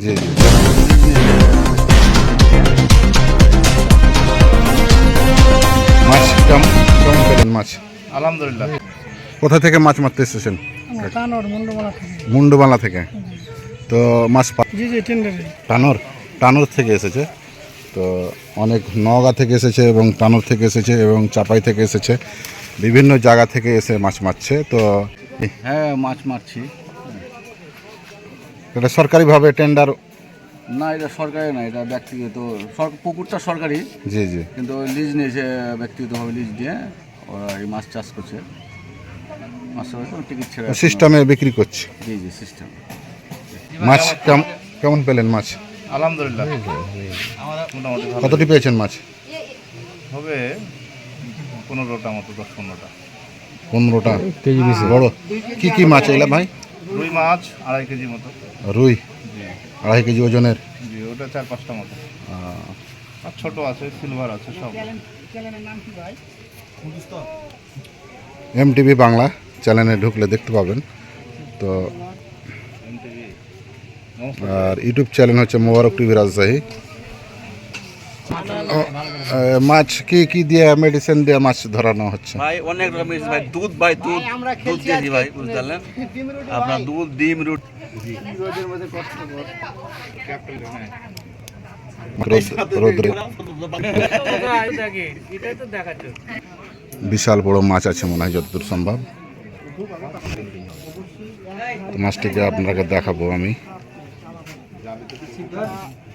জি জি। মাছ কেমন কেমন পেলেন মাছ? আলহামদুলিল্লাহ। কোথা থেকে মাছ মারতে এসেছেন? কানোর মুন্ডমালা থেকে। মুন্ডুবালা থেকে। তো মাছ পা- জি জি টেন্ডারে। টানোর টানোর থেকে এসেছে। তো অনেক নওগাঁ থেকে এসেছে এবং টানোর থেকে এসেছে এবং চাপাই থেকে এসেছে। বিভিন্ন জায়গা থেকে এসে মাছ মারছে। তো হ্যাঁ মাছ মারছি। এটা সরকারিভাবে টেন্ডার না এটা সরকারি না এটা ব্যক্তিগত। সর- পুকুরটা সরকারি। জি জি। কিন্তু লিজ নিয়েছে ব্যক্তিগতভাবে লিজ দিয়ে ওরা এই মাছ চাষ করছে। মাছ চাষ টিকিট ছেড়ে সিস্টেমে বিক্রি করছে। জি জি সিস্টেম মাছ কেমন কেমন পেলেন মাছ? আলহামদুলিল্লাহ। কতটি পেয়েছেন মাছ? হবে পনেরোটা মতো দশ পনেরোটা। পনেরোটা। বড়। কি কি মাছ এগুলা ভাই? রুই মাছ আড়াই কেজি মতো। রুই? আড়াই কেজি ওজনের? জি ওটা চার পাঁচটা মতো। আর ছোট আছে সিলভার আছে সব। এমটিভি বাংলা চ্যানেলে ঢুকলে দেখতে পাবেন। তো আর ইউটিউব চ্যানেল হচ্ছে মোবারক টিভি রাজশাহী। মাছ কি কি দিয়ে মেডিসিন দিয়ে মাছ ধরানো হচ্ছে? ভাই অনেক রকম জিনিস ভাই দুধ ভাই দুধ দুধ দিয়েছি ভাই বুঝতে পারলেন? আপনার দুধ ডিম রুট। বিশাল বড় মাছ আছে মনে হয় যতদূর সম্ভব। মাছটিকে আপনাকে দেখাবো আমি।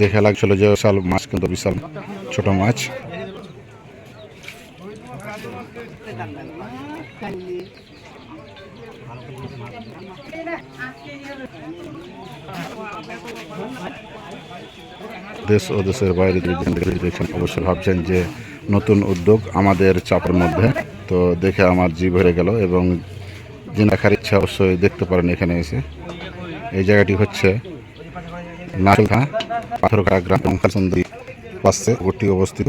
দেখে লাগছিল যে বিশাল মাছ, কিন্তু বিশাল ছোট মাছ। দেশ ও দেশের বাইরে যদি অবশ্যই ভাবছেন যে নতুন উদ্যোগ আমাদের চাপের মধ্যে। তো দেখে আমার জি ভরে গেল এবং যে দেখার ইচ্ছা অবশ্যই দেখতে পারেন এখানে এসে। এই জায়গাটি হচ্ছে নাচুলখা পাথরঘাটা গ্রাম সুন্দরী পাশে ওটি অবস্থিত।